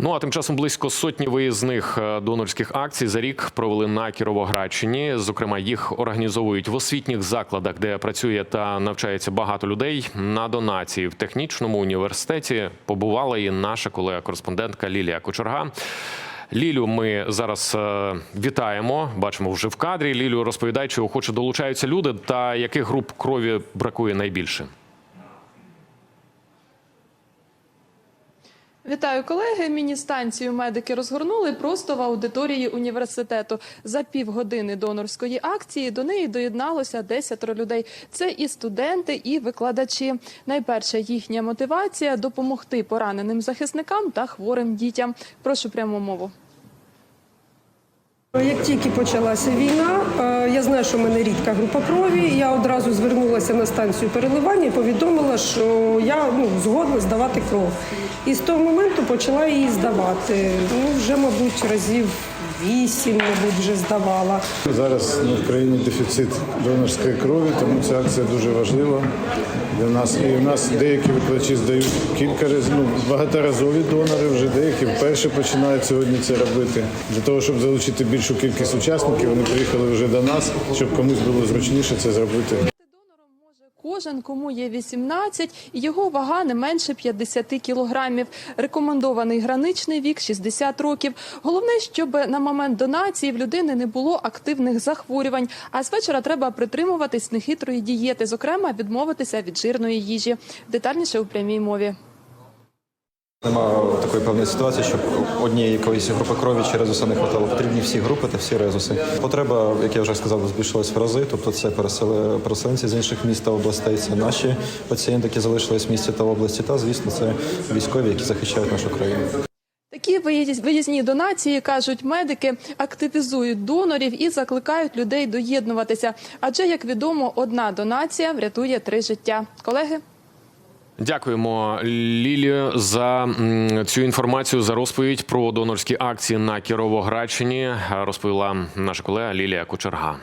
Ну а тим часом близько сотні виїзних е, донорських акцій за рік провели на Кіровоградщині. Зокрема, їх організовують в освітніх закладах, де працює та навчається багато людей. На донації в технічному університеті побувала і наша колега-кореспондентка Лілія Кочерга. Лілю, ми зараз е, вітаємо. Бачимо вже в кадрі. Лілю розповідає, чи охоче долучаються люди та яких груп крові бракує найбільше. Вітаю колеги. Міні-станцію медики розгорнули просто в аудиторії університету. За півгодини донорської акції до неї доєдналося десятеро людей. Це і студенти, і викладачі. Найперша їхня мотивація допомогти пораненим захисникам та хворим дітям. Прошу пряму мову. Як тільки почалася війна, е, я знаю, що в мене рідка група крові. Я одразу звернулася на станцію переливання і повідомила, що я ну, згодна здавати кров. І з того моменту почала її здавати. Ну, вже, мабуть, разів вісім, мабуть, вже здавала. Зараз ну, в країні дефіцит донорської крові, тому ця акція дуже важлива для нас. І у нас деякі викладачі здають кілька разів, ну, багаторазові донори, вже деякі вперше починають сьогодні це робити. Для того, щоб залучити більшу кількість учасників, вони приїхали вже до нас, щоб комусь було зручніше це зробити. Кожен, кому є 18, і його вага не менше 50 кілограмів. Рекомендований граничний вік 60 років. Головне, щоб на момент донації в людини не було активних захворювань. А з вечора треба притримуватись нехитрої дієти, зокрема відмовитися від жирної їжі. Детальніше у прямій мові. Нема такої певної ситуації, щоб однієї якоїсь групи крові чи резуса не хватало. Потрібні всі групи та всі резуси. Потреба, як я вже сказав, збільшилась в рази. Тобто, це переселенці з інших міст та областей. Це наші пацієнти, які залишились в місті та області. Та звісно, це військові, які захищають нашу країну. Такі виїзні донації кажуть медики, активізують донорів і закликають людей доєднуватися. Адже, як відомо, одна донація врятує три життя. Колеги. Дякуємо Лілі за цю інформацію за розповідь про донорські акції на Кіровоградщині. Розповіла наша колега Лілія Кочерга.